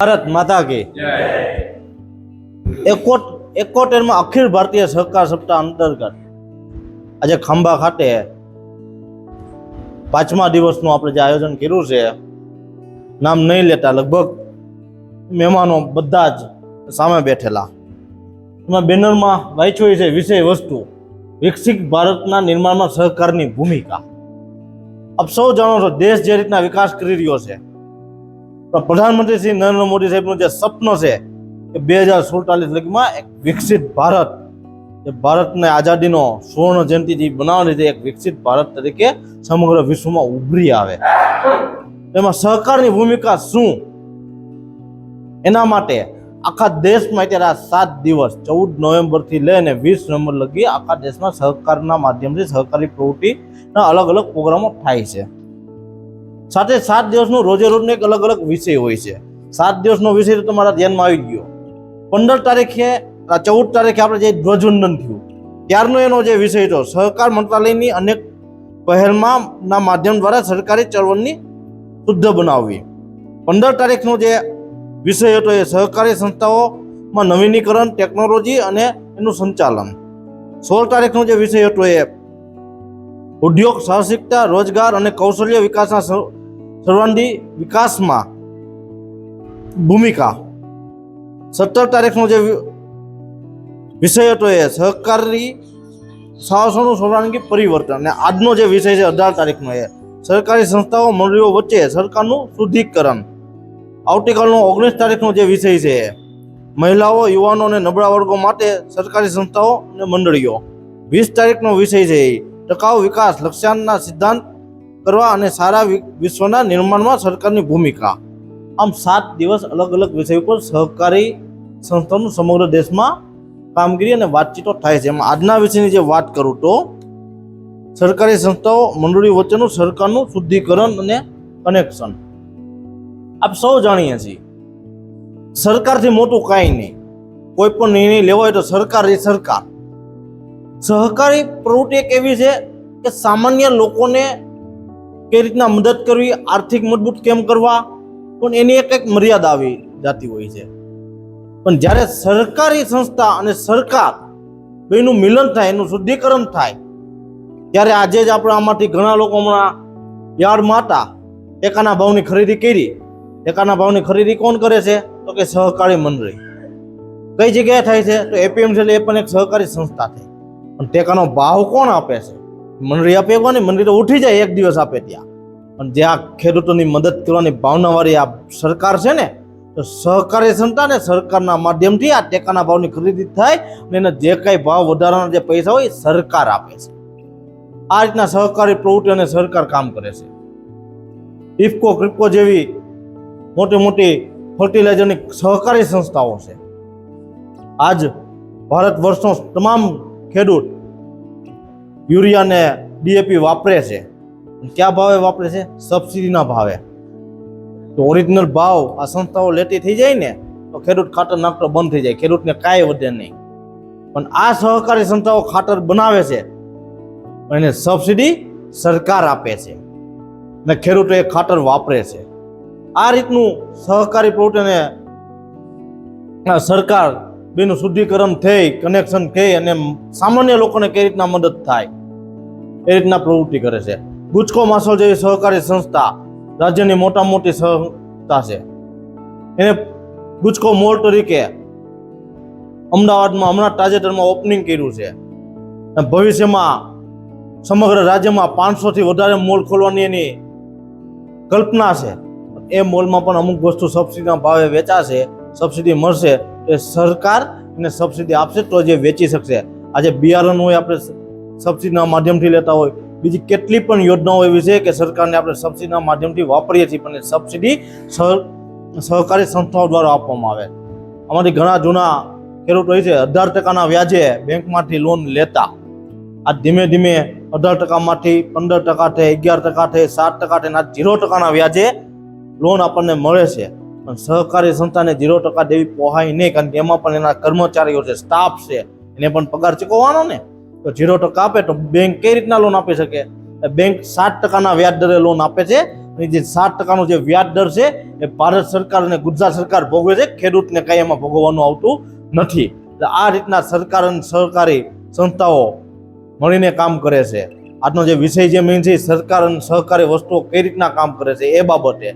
ભારત માતા કી. એકોટ એકોતેરમાં અખિલ ભારતીય સહકાર સપ્તાહ અંતર્ગત આજે ખંભા ખાતે પાંચમા દિવસનું આપણે જે આયોજન કર્યું છે, નામ નહીં લેતા, લગભગ મહેમાનો બધા જ સામે બેઠેલા. એમાં બેનરમાં વાંચ્યું છે વિષય વસ્તુ, વિકસિત ભારતના નિર્માણમાં સહકારની ભૂમિકા. આપ સૌ જાણો છો, દેશ જે રીતના વિકાસ કરી રહ્યો છે તો પ્રધાનમંત્રી શ્રી નરેન્દ્ર મોદી સાહેબનું જે સપનું છે કે બે હજાર સુડતાલીસ લગીમાં એક વિકસિત ભારત, જે ભારતને આઝાદીનો સુવર્ણ જયંતિથી બનાવવાની છે એક વિકસિત ભારત તરીકે સમગ્ર વિશ્વમાં ઉભરી આવે. એમાં સહકારની ભૂમિકા શું? એના માટે આખા દેશમાં અત્યારે આ સાત દિવસ, ચૌદ નવેમ્બરથી લઈને વીસ નવેમ્બર લગી આખા દેશમાં સહકારના માધ્યમથી સહકારી પ્રવૃત્તિના અલગ અલગ પ્રોગ્રામો થાય છે. સાથે સાત દિવસનું રોજે રોજનો એક અલગ અલગ વિષય હોય છે. સાત દિવસનો વિષય તો તમારા ધ્યાનમાં આવી ગયો. પંદર તારીખે ચૌદ તારીખે આપણે જે ધ્વજવંદન થયું. ત્યારનો એનો જે વિષય હતો, સહકાર મંત્રાલયની અનેક પહેલમાં ના માધ્યમ દ્વારા સરકારી ચળવળની શુદ્ધ બનાવવી. પંદર તારીખનો જે વિષય હતો એ સહકારી સંસ્થાઓમાં નવીનીકરણ, ટેકનોલોજી અને એનું સંચાલન. સોળ તારીખનો જે વિષય હતો એ ઉદ્યોગ સાહસિકતા, રોજગાર અને કૌશલ્ય વિકાસના સર્વ- સર્વાંગી વિકાસમાં ભૂમિકા. સત્તર તારીખનો જે વિષય હતો એ સહકારી સાહસોનું સર્વાંગી પરિવર્તન. અને આજનો જે વિષય છે અઢાર તારીખનો એ સરકારી સંસ્થાઓ મંડળીઓ વચ્ચે સરકારનું શુદ્ધિકરણ. આવતીકાલનો ઓગણીસ તારીખનો જે વિષય છે મહિલાઓ, યુવાનો અને નબળા વર્ગો માટે સરકારી સંસ્થાઓ અને મંડળીઓ. વીસ તારીખનો વિષય છે એ ટકાઉ વિકાસ લક્ષ્યાંકના સિદ્ધાંત કરવા અને સારા વિશ્વના નિર્માણમાં સરકારની ભૂમિકા. આમ સાત દિવસ અલગ અલગ વિષય ઉપર સહકારી સંસ્થાનું સમગ્ર દેશમાં કામગીરી અને વાતચીતો થાય છે. એમાં આજના વિષયની જે વાત કરું તો, સરકારી સંસ્થાઓ મંડળી વચ્ચેનું સરકારનું શુદ્ધિકરણ અને કનેક્શન આપ સૌ જાણીએ છીએ, સરકારથી મોટું કાંઈ નહીં. કોઈ પણ નિર્ણય લેવો હોય તો સરકાર એ સરકાર. સહકારી પ્રવૃત્તિ એક એવી છે કે સામાન્ય લોકોને કઈ રીતના મદદ કરવી, આર્થિક મજબૂત કેમ કરવા, પણ એની એક એક મર્યાદા આવી જતી હોય છે. પણ જ્યારે સરકારી સંસ્થા અને સરકાર બેનું મિલન થાય, એનું શુદ્ધિકરણ થાય, ત્યારે આજે જ આપણે આમાંથી ઘણા લોકો હમણાં યાર્ડમાં હતા ટેકાના ભાવની ખરીદી કરી. ટેકાના ભાવની ખરીદી કોણ કરે છે? તો કે સહકારી મંડળી કઈ જગ્યાએ થાય છે? તો એપીએમસી એ પણ એક સહકારી સંસ્થા છે પણ ટેકાનો ભાવ કોણ આપે છે? મંડળી આપે કોને મંડળી તો ઉઠી જાય એક દિવસ આપે ત્યાં. પણ જે આ ખેડૂતોની મદદ કરવાની ભાવનાવાળી આ સરકાર છે ને, તો સહકારી સંસ્થાને સરકારના માધ્યમથી આ ટેકાના ભાવની ખરીદી થાય અને એના જે કાંઈ ભાવ વધારાના જે પૈસા હોય સરકાર આપે છે. આ રીતના સહકારી પ્રવૃત્તિ અને સરકાર કામ કરે છે. ઇફકો, ક્રિપકો જેવી મોટી મોટી ફર્ટિલાઇઝરની સહકારી સંસ્થાઓ છે. આજ ભારત વર્ષનો તમામ ખેડૂત યુરિયા ને ડીએપી વાપરે છે. કયા ભાવે વાપરે છે? સબસિડીના ભાવે. તો ઓરિજિનલ ભાવ આ સંસ્થાઓ લેતી થઈ જાય ને, તો ખેડૂત ખાતર નાખતો બંધ થઈ જાય. ખેડૂતને કાંઈ વધે નહીં. પણ આ સહકારી સંસ્થાઓ ખાતર બનાવે છે. એને સબસિડી સરકાર આપે છે. ને ખેડૂતો એ ખાતર વાપરે છે. આ રીતનું સહકારી પ્રવૃત્તિને સરકાર બેનું શુદ્ધિકરણ થઈ કનેક્શન થઈ અને સામાન્ય લોકોને કઈ રીતના મદદ થાય, એ રીતના પ્રવૃત્તિ કરે છે. ગુજકો માસોલ જેવી સહકારી સંસ્થા રાજ્યની મોટા મોટી સંસ્થા છે. એને ગુજકો મોલ તરીકે અમદાવાદમાં હમણાં તાજેતરમાં ઓપનિંગ કર્યું છે. ભવિષ્યમાં સમગ્ર રાજ્યમાં પાંચસોથી વધારે મોલ ખોલવાની એની કલ્પના છે. એ મોલમાં પણ અમુક વસ્તુ સબસિડીના ભાવે વેચાશે સબસિડી મળશે એ સરકાર એને સબસિડી આપશે તો જે વેચી શકશે. આજે બિયારણ હોય આપણે સબસિડીના માધ્યમથી લેતા હોય. બીજી કેટલી પણ યોજનાઓ એવી છે કે સરકારને આપણે સબસિડીના માધ્યમથી વાપરીએ છીએ, પણ સબસિડી સહ- સહકારી સંસ્થાઓ દ્વારા આપવામાં આવે. અમારી ઘણા જૂના ખેડૂતો હોય છે, અઢાર ટકાના વ્યાજે બેંકમાંથી લોન લેતા. આ ધીમે ધીમે અઢાર ટકામાંથી પંદર ટકા થઈ અગિયાર ટકા થઈ સાત ટકા થઈ આ ઝીરો ટકાના વ્યાજે લોન આપણને મળે છે. પણ સહકારી સંસ્થાને ઝીરો ટકા દેવી પોહાય નહીં, કારણ કે એમાં પણ એના કર્મચારીઓ છે સ્ટાફ છે, એને પણ પગાર ચૂકવવાનો ને. તો ઝીરો ટકા આપે તો બેંક કઈ રીતના લોન આપી શકે? બેંક સાત ટકાના વ્યાજ દરે લોન આપે છે. અને જે સાત ટકાનો જે વ્યાજ દર છે, એ ભારત સરકાર અને ગુજરાત સરકાર ભોગવે છે. ખેડૂતને કાંઈ એમાં ભોગવવાનું આવતું નથી. એટલે આ રીતના સરકાર અને સહકારી સંસ્થાઓ મળીને કામ કરે છે. આજનો જે વિષય જે મેઇન છે સરકાર અને સહકારી વસ્તુઓ કઈ રીતના કામ કરે છે, એ બાબતે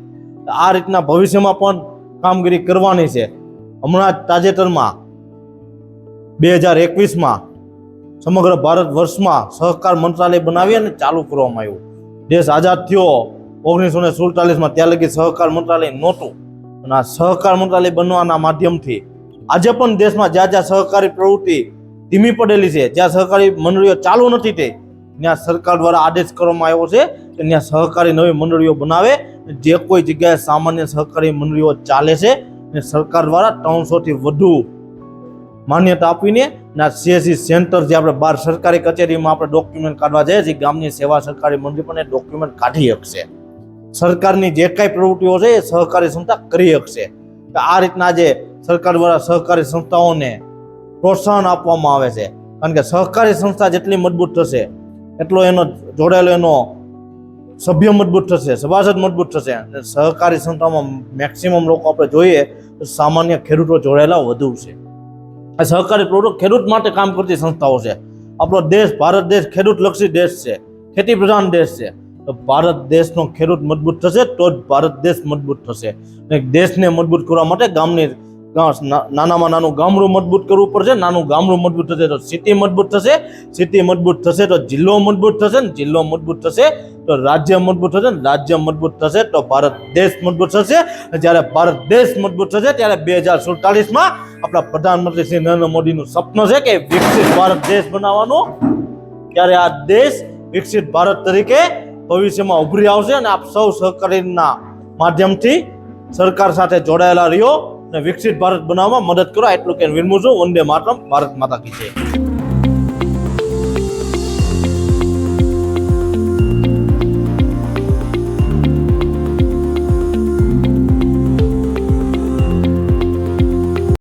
આ રીતના ભવિષ્યમાં પણ કામગીરી કરવાની છે. હમણાં જ તાજેતરમાં બે હજાર એકવીસમાં સમગ્ર ભારત વર્ષમાં સહકાર મંત્રાલય બનાવી અને ચાલુ કરવામાં આવ્યું. દેશ આઝાદ થયો ઓગણીસો ને સુડતાલીસમાં, ત્યાં લગી સહકાર મંત્રાલય નહોતું. અને આ સહકાર મંત્રાલય બનવાના માધ્યમથી આજે પણ દેશમાં જ્યાં જ્યાં સહકારી પ્રવૃત્તિ ધીમી પડેલી છે, જ્યાં સહકારી મંડળીઓ ચાલુ નથી થઈ, ત્યાં સરકાર દ્વારા આદેશ કરવામાં આવ્યો છે કે ત્યાં સહકારી નવી મંડળીઓ બનાવે જે કોઈ જગ્યાએ સામાન્ય સહકારી મંડળીઓ ચાલે છે ને સરકાર દ્વારા ત્રણસો થી વધુ માન્યતા આપીને ના સીએસસી સેન્ટર જે આપણે બાર સરકારી કચેરીમાં આપણે ડોક્યુમેન્ટ કાઢવા જઈએ છીએ, ગામની સેવા સરકારી મંડળી પણ એ ડોક્યુમેન્ટ કાઢી શકશે. સરકારની જે કાંઈ પ્રવૃત્તિઓ છે એ સહકારી સંસ્થા કરી શકશે. આ રીતના જે સરકાર દ્વારા સહકારી સંસ્થાઓને પ્રોત્સાહન આપવામાં આવે છે. કારણ કે સહકારી સંસ્થા જેટલી મજબૂત થશે, એટલો એનો જોડાયેલો એનો સભ્ય મજબૂત થશે સભાસદ મજબૂત થશે. અને સહકારી સંસ્થામાં મેક્સિમમ લોકો આપણે જોઈએ તો સામાન્ય ખેડૂતો જોડાયેલા વધુ છે. આ સહકારી પ્રવૃત્તિ ખેડૂત માટે કામ કરતી સંસ્થાઓ છે. આપણો દેશ ભારત દેશ ખેડૂત લક્ષી દેશ છે. ખેતી પ્રધાન દેશ છે. તો ભારત દેશનો ખેડૂત મજબૂત થશે તો જ ભારત દેશ મજબૂત થશે. અને દેશને મજબૂત કરવા માટે ગામની નાનામાં નાનું ગામડું મજબૂત કરવું પડશે, નાનું ગામડું મજબૂત થશે તો સિટી મજબૂત થશે, સિટી મજબૂત થશે તો જિલ્લો મજબૂત થશે ને જિલ્લો મજબૂત થશે તો રાજ્ય મજબૂત થશે ને રાજ્ય મજબૂત થશે તો ભારત દેશ મજબૂત થશે. જ્યારે ભારત દેશ મજબૂત થશે ત્યારે બે હજાર સુડતાલીસમાં આપણા પ્રધાનમંત્રી શ્રી નરેન્દ્ર મોદીનું સપનું છે કે વિકસિત ભારત દેશ બનાવવાનું. ત્યારે આ દેશ વિકસિત ભારત તરીકે ભવિષ્યમાં ઉભરી આવશે અને આપ સૌ સહકારીના માધ્યમથી સરકાર સાથે જોડાયેલા રહ્યો. વિકસિત ભારત બનાવવામાં મદદ કરો. એટલું કે વિરમું છું. વંદે માતરમ. ભારત માતા કી જય.